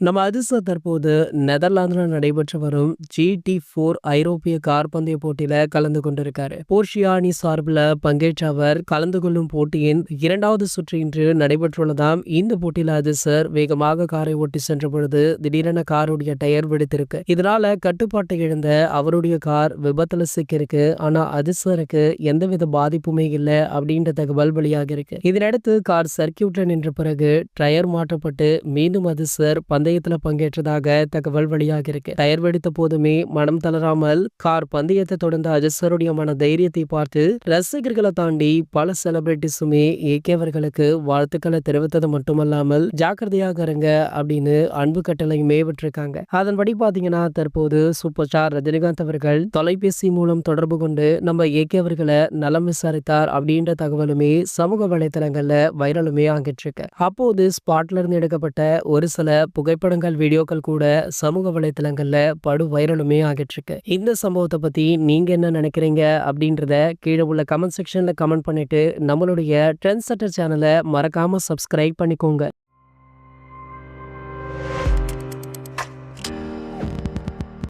நம்ம அதிர்ஷ்ட தற்போது நெதர்லாந்துல நடைபெற்று வரும் ஜிடி ஃபோர் ஐரோப்பிய கார் பந்தய போட்டியில கலந்து கொண்டிருக்காரு. போர்ஷியா அணி சார்பில் பங்கேற்ற அவர் கலந்து கொள்ளும் போட்டியின் இரண்டாவது சுற்று இன்று நடைபெற்றுள்ளதாம். இந்த போட்டியில அதிர்சர் வேகமாக காரை ஓட்டி சென்ற பொழுது திடீரென காருடைய டயர் வெடித்திருக்கு. இதனால கட்டுப்பாட்டை இழந்த அவருடைய கார் விபத்துல சிக்கிருக்கு ஆனா அதிர்சருக்கு எந்தவித பாதிப்புமே இல்லை அப்படின்ற தகவல் வெளியாக இருக்கு இதனடுத்து கார் சர்க்கியூட்ல நின்ற பிறகு டயர் மாற்றப்பட்டு மீண்டும் அதிர்சர் பந்தயத்துல பங்கேற்றதாக தகவல் வெளியாக இருக்கு டயர் வெடித்த போதுமே மனம் தளராமல் கார் பந்தயத்தை தொடர்ந்த அஜஸ்வருடைய மன தைரியத்தை பார்த்து ரசிகர்களை தாண்டி பல செலிபிரிட்டிஸுமே இயக்கியவர்களுக்கு வாழ்த்துக்களை தெரிவித்தது மட்டுமல்லாமல் ஜாக்கிரதையாக இருங்க அப்படின்னு அன்பு கட்டளையுமே விட்டுருக்காங்க. அதன்படி பாத்தீங்கன்னா தற்போது சூப்பர் ஸ்டார் ரஜினிகாந்த் அவர்கள் தொலைபேசி மூலம் தொடர்பு கொண்டு நம்ம இயக்கியவர்களை நலம் விசாரித்தார் அப்படின்ற தகவலுமே சமூக வலைதளங்கள்ல வைரலுமே ஆகிட்டு இருக்கு அப்போது ஸ்பாட்ல இருந்து எடுக்கப்பட்ட ஒரு சில புகைப்படங்கள் வீடியோக்கள் கூட சமூக வலைத்தளங்களில் படு வைரலுமே ஆகிட்டுருக்கு. இந்த சம்பவத்தை பற்றி நீங்கள் என்ன நினைக்கிறீங்க அப்படின்றத கீழே உள்ள கமெண்ட் செக்ஷனில் கமெண்ட் பண்ணிவிட்டு நம்மளுடைய ட்ரெண்ட் செட்டர் சேனலை மறக்காமல் சப்ஸ்கிரைப் பண்ணிக்கோங்க.